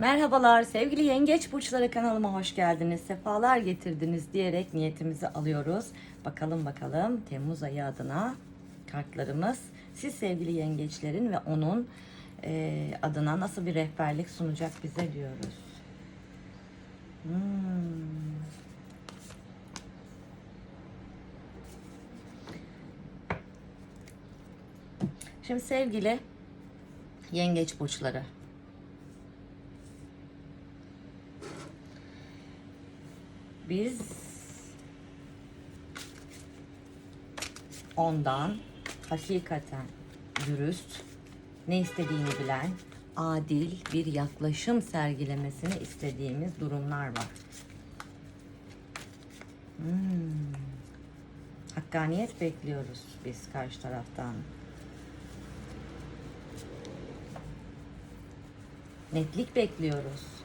Merhabalar sevgili yengeç burçları kanalıma hoş geldiniz. Sefalar getirdiniz diyerek niyetimizi alıyoruz. Bakalım bakalım Temmuz ayı adına kartlarımız siz sevgili yengeçlerin ve onun e, adına nasıl bir rehberlik sunacak bize diyoruz. Hmm. Şimdi sevgili yengeç burçları biz ondan hakikaten dürüst, ne istediğini bilen, adil bir yaklaşım sergilemesini istediğimiz durumlar var. Hmm. Hakkaniyet bekliyoruz biz karşı taraftan. Netlik bekliyoruz.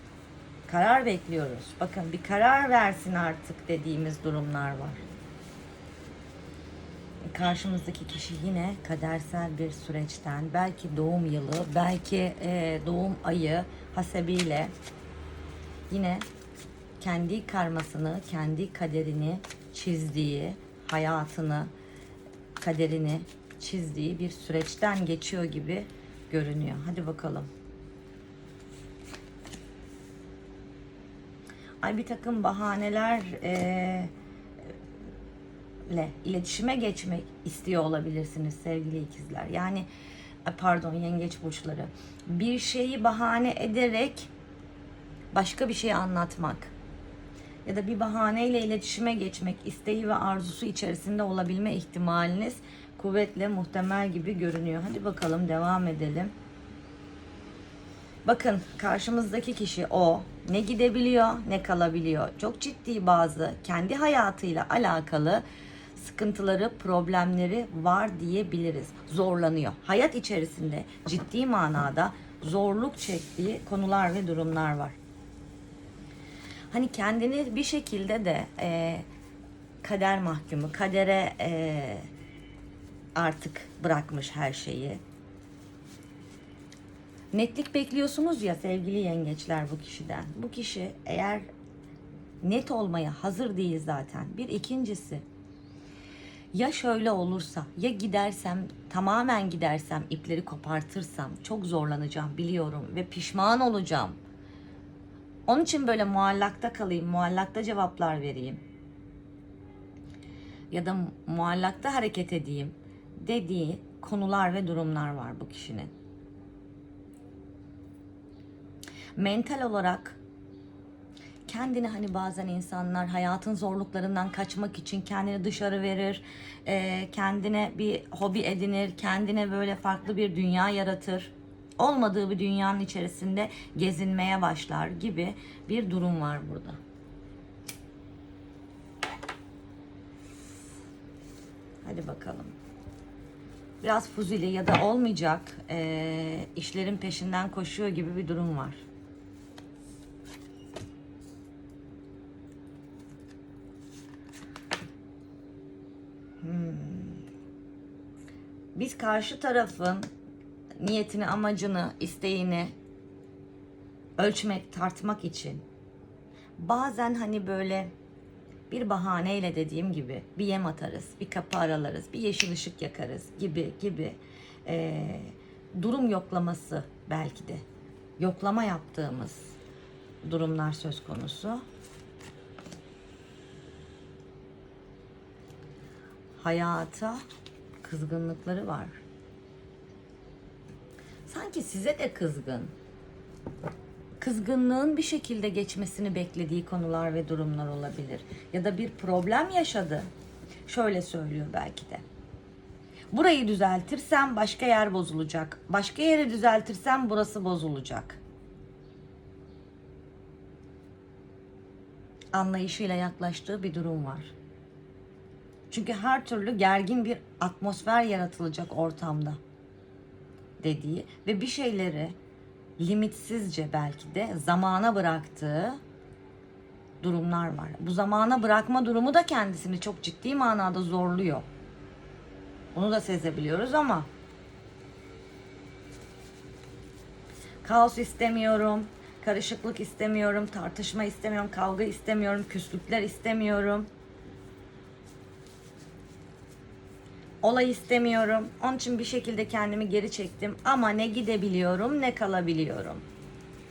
Karar bekliyoruz. Bakın bir karar versin artık dediğimiz durumlar var. Karşımızdaki kişi yine kadersel bir süreçten, belki doğum yılı, belki e, doğum ayı hasebiyle yine kendi karmasını, kendi kaderini çizdiği, hayatını, kaderini çizdiği bir süreçten geçiyor gibi görünüyor. Hadi bakalım. Ay bir takım bahaneler e, ile iletişime geçmek istiyor olabilirsiniz sevgili ikizler. Yani e, pardon yengeç burçları. Bir şeyi bahane ederek başka bir şey anlatmak ya da bir bahaneyle iletişime geçmek isteği ve arzusu içerisinde olabilme ihtimaliniz kuvvetle muhtemel gibi görünüyor. Hadi bakalım devam edelim. Bakın karşımızdaki kişi o ne gidebiliyor ne kalabiliyor. Çok ciddi bazı kendi hayatıyla alakalı sıkıntıları, problemleri var diyebiliriz. Zorlanıyor. Hayat içerisinde ciddi manada zorluk çektiği konular ve durumlar var. Hani kendini bir şekilde de e, kader mahkumu, kadere e, artık bırakmış her şeyi. Netlik bekliyorsunuz ya sevgili yengeçler bu kişiden. Bu kişi eğer net olmaya hazır değil zaten. Bir ikincisi ya şöyle olursa ya gidersem tamamen gidersem ipleri kopartırsam çok zorlanacağım biliyorum ve pişman olacağım. Onun için böyle muallakta kalayım, muallakta cevaplar vereyim. Ya da muallakta hareket edeyim dediği konular ve durumlar var bu kişinin. Mental olarak kendini hani bazen insanlar hayatın zorluklarından kaçmak için kendini dışarı verir, e, kendine bir hobi edinir, kendine böyle farklı bir dünya yaratır. Olmadığı bir dünyanın içerisinde gezinmeye başlar gibi bir durum var burada. Hadi bakalım. Biraz fuzili ya da olmayacak e, işlerin peşinden koşuyor gibi bir durum var. Biz karşı tarafın niyetini, amacını, isteğini ölçmek, tartmak için bazen hani böyle bir bahaneyle dediğim gibi bir yem atarız, bir kapı aralarız, bir yeşil ışık yakarız gibi gibi e, durum yoklaması belki de yoklama yaptığımız durumlar söz konusu. Hayata kızgınlıkları var. Sanki size de kızgın. Kızgınlığın bir şekilde geçmesini beklediği konular ve durumlar olabilir. Ya da bir problem yaşadı. Şöyle söylüyor belki de. Burayı düzeltirsem başka yer bozulacak. Başka yeri düzeltirsem burası bozulacak. Anlayışıyla yaklaştığı bir durum var. Çünkü her türlü gergin bir atmosfer yaratılacak ortamda dediği ve bir şeyleri limitsizce belki de zamana bıraktığı durumlar var. Bu zamana bırakma durumu da kendisini çok ciddi manada zorluyor. Onu da sezebiliyoruz ama kaos istemiyorum, Karışıklık istemiyorum, tartışma istemiyorum, kavga istemiyorum, küslükler istemiyorum. Olay istemiyorum. Onun için bir şekilde kendimi geri çektim ama ne gidebiliyorum ne kalabiliyorum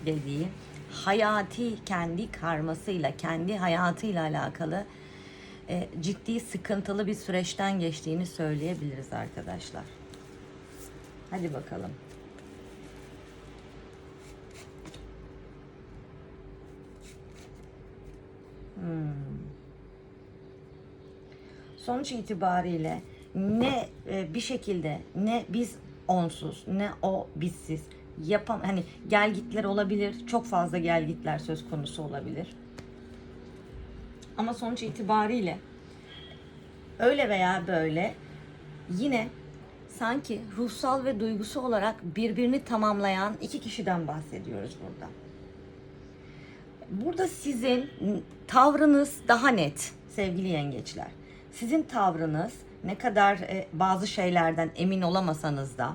dediği hayati kendi karmasıyla, kendi hayatıyla alakalı e, ciddi sıkıntılı bir süreçten geçtiğini söyleyebiliriz arkadaşlar. Hadi bakalım. Sonuç itibariyle ne e, bir şekilde ne biz onsuz ne o bizsiz yapam hani gelgitler olabilir. Çok fazla gelgitler söz konusu olabilir. Ama sonuç itibariyle öyle veya böyle yine sanki ruhsal ve duygusu olarak birbirini tamamlayan iki kişiden bahsediyoruz burada. Burada sizin tavrınız daha net sevgili yengeçler. Sizin tavrınız ne kadar e, bazı şeylerden emin olamasanız da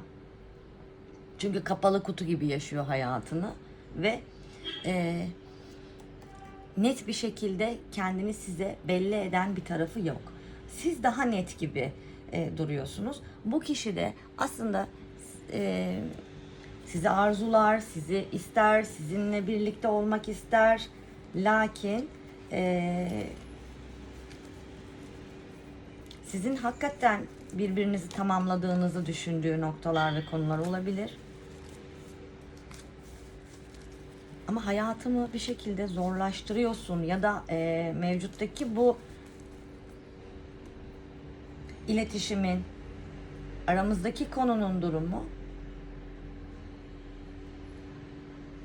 çünkü kapalı kutu gibi yaşıyor hayatını ve e, net bir şekilde kendini size belli eden bir tarafı yok. Siz daha net gibi e, duruyorsunuz. Bu kişi de aslında e, sizi arzular, sizi ister, sizinle birlikte olmak ister. Lakin e, sizin hakikaten birbirinizi tamamladığınızı düşündüğü noktalar ve konular olabilir. Ama hayatımı bir şekilde zorlaştırıyorsun ya da e, mevcuttaki bu iletişimin aramızdaki konunun durumu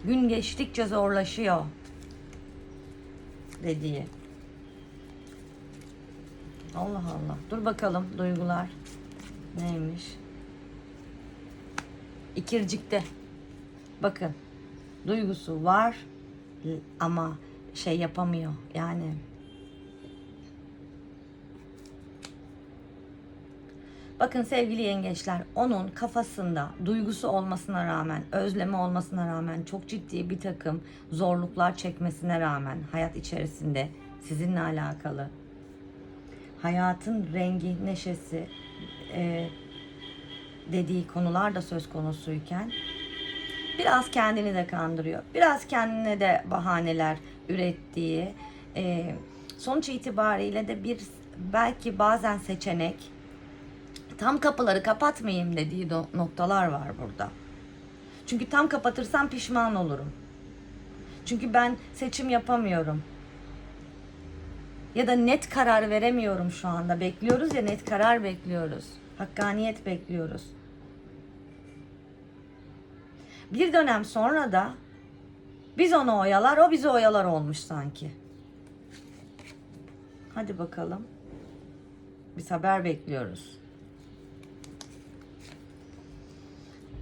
gün geçtikçe zorlaşıyor dediği. Allah Allah. Dur bakalım duygular neymiş? İkircikte. Bakın. Duygusu var ama şey yapamıyor. Yani Bakın sevgili yengeçler, onun kafasında duygusu olmasına rağmen, özlemi olmasına rağmen, çok ciddi bir takım zorluklar çekmesine rağmen hayat içerisinde sizinle alakalı hayatın rengi, neşesi e, dediği konular da söz konusuyken biraz kendini de kandırıyor. Biraz kendine de bahaneler ürettiği e, sonuç itibariyle de bir belki bazen seçenek tam kapıları kapatmayayım dediği noktalar var burada. Çünkü tam kapatırsam pişman olurum. Çünkü ben seçim yapamıyorum. Ya da net karar veremiyorum şu anda. Bekliyoruz ya net karar bekliyoruz. Hakkaniyet bekliyoruz. Bir dönem sonra da biz onu oyalar, o bizi oyalar olmuş sanki. Hadi bakalım. Biz haber bekliyoruz.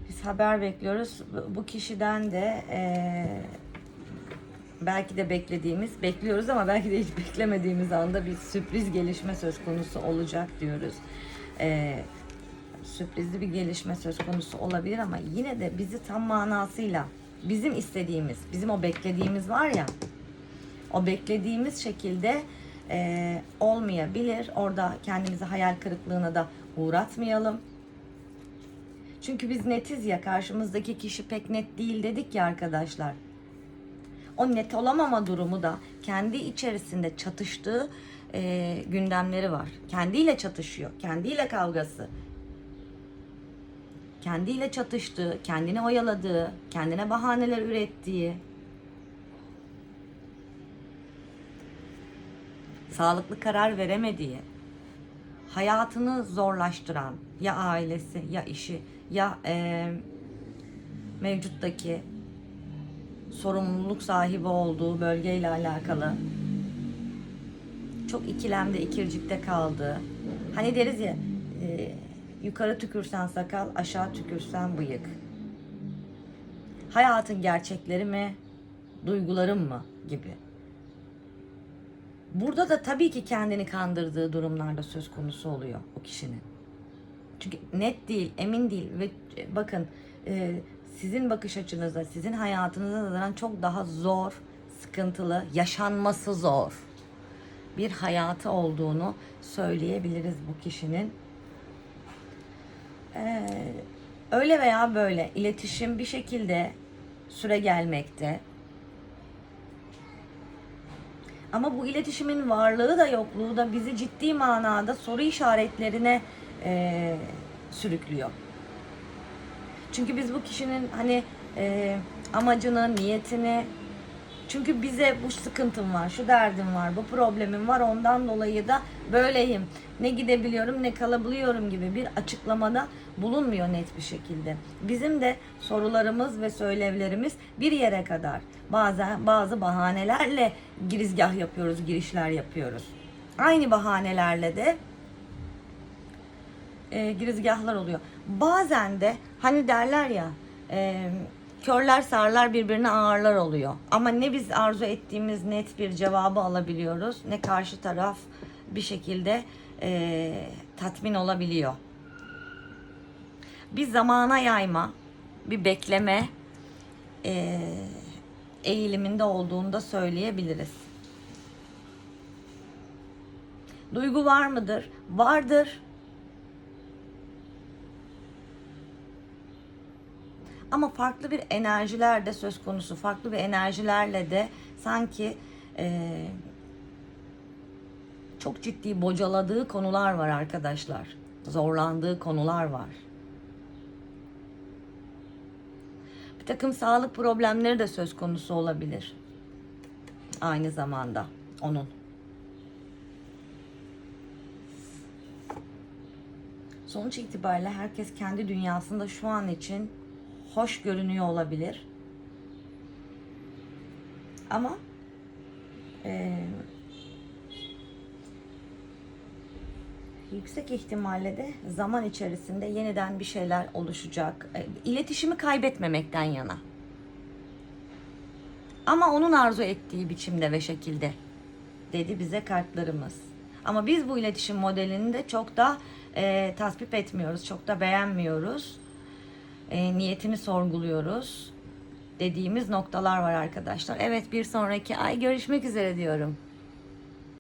Biz haber bekliyoruz. Bu- kişiden de eee, belki de beklediğimiz, bekliyoruz ama belki de hiç beklemediğimiz anda bir sürpriz gelişme söz konusu olacak diyoruz. Eee, sürprizli bir gelişme söz konusu olabilir ama yine de bizi tam manasıyla bizim istediğimiz, bizim o beklediğimiz var ya, o beklediğimiz şekilde eee, olmayabilir. Orada kendimizi hayal kırıklığına da uğratmayalım. Çünkü biz netiz ya karşımızdaki kişi pek net değil dedik ya arkadaşlar. O net olamama durumu da kendi içerisinde çatıştığı eee, gündemleri var. Kendiyle çatışıyor. Kendiyle kavgası. Kendiyle çatıştığı, kendini oyaladığı, kendine bahaneler ürettiği. Sağlıklı karar veremediği. Hayatını zorlaştıran ya ailesi ya işi ya eee, mevcuttaki sorumluluk sahibi olduğu bölgeyle alakalı çok ikilemde, ikircikte kaldığı. Hani deriz ya e, yukarı tükürsen sakal, aşağı tükürsen bıyık. Hayatın gerçekleri mi, duygularım mı gibi. Burada da tabii ki kendini kandırdığı durumlarda söz konusu oluyor o kişinin. Çünkü net değil, emin değil ve e, bakın e, sizin bakış açınızda, sizin hayatınızda nazaran çok daha zor, sıkıntılı, yaşanması zor bir hayatı olduğunu söyleyebiliriz bu kişinin. Ee, öyle veya böyle iletişim bir şekilde süre gelmekte. Ama bu iletişimin varlığı da yokluğu da bizi ciddi manada soru işaretlerine eee, sürüklüyor. Çünkü biz bu kişinin hani eee, amacını, niyetini çünkü bize bu sıkıntım var, şu derdim var, bu problemim var ondan dolayı da böyleyim. Ne gidebiliyorum ne kalabiliyorum gibi bir açıklamada bulunmuyor net bir şekilde. Bizim de sorularımız ve söylevlerimiz bir yere kadar. Bazen bazı bahanelerle girizgah yapıyoruz, girişler yapıyoruz. Aynı bahanelerle de e, girizgahlar oluyor. Bazen de hani derler ya e, körler sağırlar birbirine ağırlar oluyor. Ama ne biz arzu ettiğimiz net bir cevabı alabiliyoruz ne karşı taraf bir şekilde e, tatmin olabiliyor. Bir zamana yayma, bir bekleme e, eğiliminde olduğunu da söyleyebiliriz. Duygu var mıdır? Vardır. Ama farklı bir enerjiler de söz konusu. Farklı bir enerjilerle de sanki eee, çok ciddi bocaladığı konular var arkadaşlar. Zorlandığı konular var. Bir takım sağlık problemleri de söz konusu olabilir. Aynı zamanda onun. Sonuç itibariyle herkes kendi dünyasında şu an için hoş görünüyor olabilir. Ama eee, yüksek ihtimalle de zaman içerisinde yeniden bir şeyler oluşacak. E, İletişimi kaybetmemekten yana. Ama onun arzu ettiği biçimde ve şekilde dedi bize kartlarımız. Ama biz bu iletişim modelini de çok da e, tasvip etmiyoruz, çok da beğenmiyoruz. E, niyetini sorguluyoruz dediğimiz noktalar var arkadaşlar. Evet bir sonraki ay görüşmek üzere diyorum.